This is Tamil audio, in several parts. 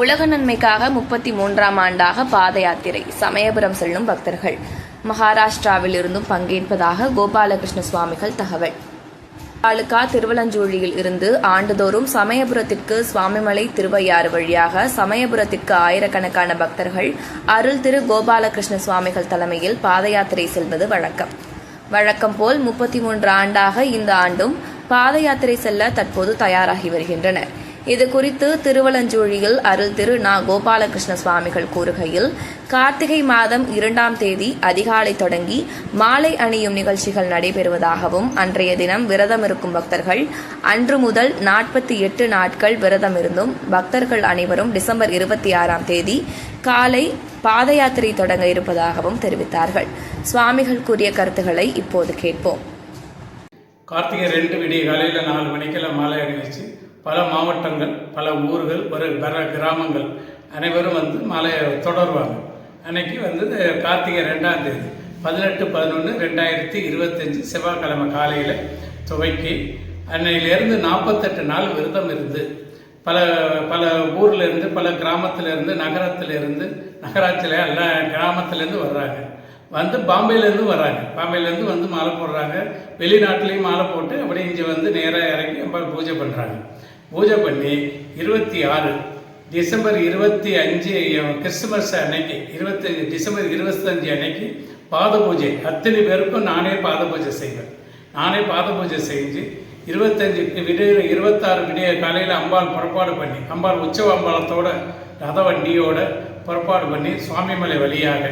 உலக நன்மைக்காக முப்பத்தி மூன்றாம் ஆண்டாக பாத யாத்திரை சமயபுரம் செல்லும் பக்தர்கள். மகாராஷ்டிராவில் இருந்தும் பங்கேற்பதாக கோபாலகிருஷ்ண சுவாமிகள் தகவல். தாலுகா திருவலஞ்சூழியில் இருந்து ஆண்டுதோறும் சமயபுரத்திற்கு சுவாமிமலை திருவையாறு வழியாக சமயபுரத்திற்கு ஆயிரக்கணக்கான பக்தர்கள் அருள் திரு கோபாலகிருஷ்ண சுவாமிகள் தலைமையில் பாத யாத்திரை செல்வது வழக்கம். வழக்கம் போல் முப்பத்தி மூன்று ஆண்டாக இந்த ஆண்டும் பாத யாத்திரை செல்ல தற்போது தயாராகி வருகின்றனர். இது குறித்து திருவலஞ்சூழியில் அருள் திரு நா கோபாலகிருஷ்ண சுவாமிகள் கூறுகையில் கார்த்திகை மாதம் இரண்டாம் தேதி அதிகாலை தொடங்கி மாலை அணியும் நிகழ்ச்சிகள் நடைபெறுவதாகவும் அன்றைய தினம் விரதம் இருக்கும் பக்தர்கள் அன்று முதல் நாற்பத்தி எட்டு நாட்கள் விரதம் இருந்தும் பக்தர்கள் அனைவரும் டிசம்பர் இருபத்தி ஆறாம் தேதி காலை பாத யாத்திரை தொடங்க இருப்பதாகவும் தெரிவித்தார்கள். சுவாமிகள் கூறிய கருத்துக்களை இப்போது கேட்போம். கார்த்திகை ரெண்டு விடிய காலையில் நாலு மணிக்கெல்லாம் மாலை அணிவிச்சு பல மாவட்டங்கள் பல ஊர்கள் ஒரு பல கிராமங்கள் அனைவரும் வந்து மாலையை தொடருவாங்க. அன்னைக்கு வந்து கார்த்திகை ரெண்டாம் தேதி. பதினெட்டு பதினொன்று ரெண்டாயிரத்தி இருபத்தஞ்சி செவ்வாய்க்கிழமை காலையில் துவக்கி அன்னையிலேருந்து நாற்பத்தெட்டு நாள் விரதம் இருந்து பல பல ஊர்லேருந்து பல கிராமத்திலேருந்து இருந்து இருந்து நகராட்சியில் எல்லா கிராமத்துலேருந்து வர்றாங்க. வந்து பாம்பேலேருந்து வர்றாங்க. பாம்பேலேருந்து வந்து மாலை போடுறாங்க. வெளிநாட்டிலையும் மாலை போட்டு அப்படியே இங்கே வந்து நேராக இறங்கி பூஜை பண்ணுறாங்க பூஜை பண்ணி இருபத்தி ஆறு டிசம்பர் இருபத்தி அஞ்சு கிறிஸ்துமஸ் அன்னைக்கு இருபத்தி டிசம்பர் இருபத்தஞ்சு அன்னைக்கு பாத பூஜை. அத்தனை பேருக்கும் நானே பாத பூஜை செய்வேன். நானே பாத பூஜை செஞ்சு இருபத்தஞ்சு விடிய இருபத்தாறு விடிய காலையில் அம்பாள் புறப்பாடு பண்ணி அம்பாள் உற்சவ அம்பாளத்தோட ரத வண்டியோட புறப்பாடு பண்ணி சுவாமிமலை வழியாக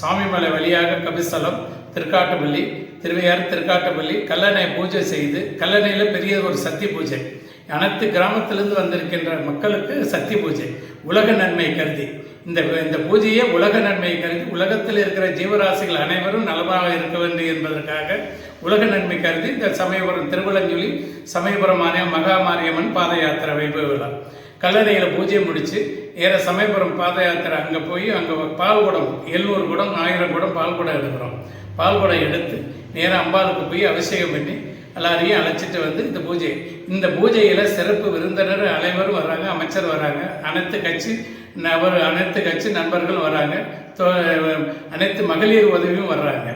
சுவாமிமலை வழியாக கபிஸ்தலம் திருக்காட்டுப்பள்ளி திருவையார் திருக்காட்டுப்பள்ளி கல்லணை பூஜை செய்து கல்லணையில் பெரிய ஒரு சக்தி பூஜை. அனைத்து கிராமத்திலிருந்து வந்திருக்கின்ற மக்களுக்கு சக்தி பூஜை உலக நன்மை கருதி. இந்த இந்த பூஜையை உலக நன்மை கருதி உலகத்தில் இருக்கிற ஜீவராசிகள் அனைவரும் நலமாக இருக்க வேண்டும் என்பதற்காக உலக நன்மை கருதி இந்த சமயபுரம் திருவள்ளஞ்சொலி சமயபுரம் மாரியம் மகா மாரியம்மன் பாத யாத்திரை வைபவ விழா. கல்லணையில் பூஜை முடித்து ஏற சமயபுரம் பாத யாத்திரை அங்கே போய் அங்கே பால் குடம் எழுநூறு குடம் ஆயிரம் குடம் பால் குடம் எடுக்கிறோம். பால் குடம் எடுத்து நேராக அம்பாளுக்கு போய் அபிஷேகம் பண்ணி எல்லாரையும் அழைச்சிட்டு வந்து இந்த பூஜை. இந்த பூஜையில் சிறப்பு விருந்தினர் அனைவரும் வர்றாங்க அமைச்சர் வராங்க. அனைத்து கட்சி நபர் அனைத்து கட்சி நண்பர்கள் வராங்க. அனைத்து மகளிர் உதவியும் வர்றாங்க.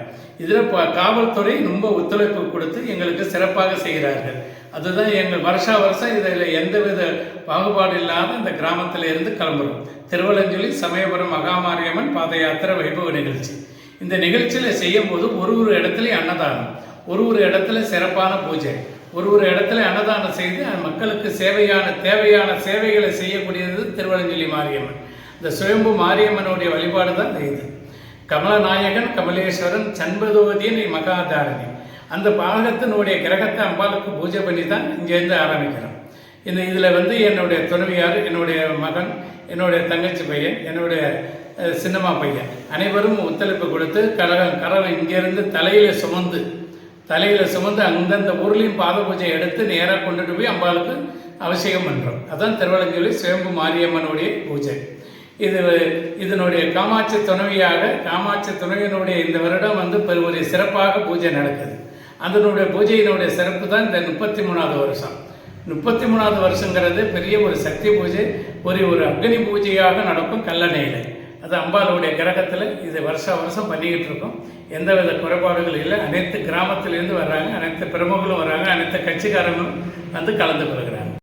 இதில் காவல்துறை ரொம்ப ஒத்துழைப்பு கொடுத்து எங்களுக்கு சிறப்பாக செய்கிறார்கள். அதுதான் எங்கள் வருஷா வருஷம் இதில் எந்தவித பாகுபாடு இல்லாத இந்த கிராமத்தில் இருந்து கிளம்புறோம். திருவலஞ்சொலி சமயபுரம் மகாமாரியம்மன் பாத யாத்திரை வைபவ நிகழ்ச்சி. இந்த நிகழ்ச்சியில் செய்யும் போது ஒரு ஒரு இடத்துலையும் அன்னதானம். ஒரு ஒரு இடத்துல சிறப்பான பூஜை ஒரு ஒரு இடத்துல அன்னதானம் செய்து மக்களுக்கு சேவையான தேவையான சேவைகளை செய்யக்கூடியது திருவள்ளஞ்சொல்லி மாரியம்மன். இந்த சுயம்பு மாரியம்மனுடைய வழிபாடு தான் இது. கமலநாயகன் கமலேஸ்வரன் சண்பதோதியன் மகாதாரணி. அந்த பாகத்தினுடைய கிரகத்தை அம்பாளுக்கு பூஜை பண்ணி தான் இங்கேருந்து ஆரம்பிக்கிறோம். இந்த இதில் வந்து என்னுடைய துணைவியார் என்னுடைய மகன் என்னுடைய தங்கச்சி பையன் என்னுடைய சின்னம்மா பையன். அனைவரும் ஒத்துழைப்பு கொடுத்து கரகம் கரகம் இங்கேருந்து தலையில் சுமந்து தலையில் சுமந்து அந்தந்த ஊர்லேயும் பாத பூஜை எடுத்து நேராக கொண்டுட்டு போய் அம்பாளுக்கு அபிஷேகம் பண்ணுறோம் அதான் திருவள்ளஞ்சொலி சுயம்பு மாரியம்மனுடைய பூஜை. இது இதனுடைய காமாட்சி துணைவியாக காமாட்சி துணைவியினுடைய இந்த வருடம் வந்து ஒரு சிறப்பாக பூஜை நடக்குது. அதனுடைய பூஜையினுடைய சிறப்பு தான் இந்த முப்பத்தி மூணாவது வருஷம். முப்பத்தி மூணாவது வருஷங்கிறது பெரிய ஒரு சக்தி பூஜை. ஒரு ஒரு அக்னி பூஜையாக நடக்கும் கல்லணையில். அது அம்பாளுடைய கிரகத்தில் இது வருஷ வருஷம் பண்ணிக்கிட்டு இருக்கோம். எந்தவித குறைபாடுகள் இல்லை. அனைத்து கிராமத்திலேருந்து வர்றாங்க அனைத்து பிரமுகளும் வர்றாங்க அனைத்து கட்சிக்காரங்களும் வந்து கலந்து கொள்கிறாங்க.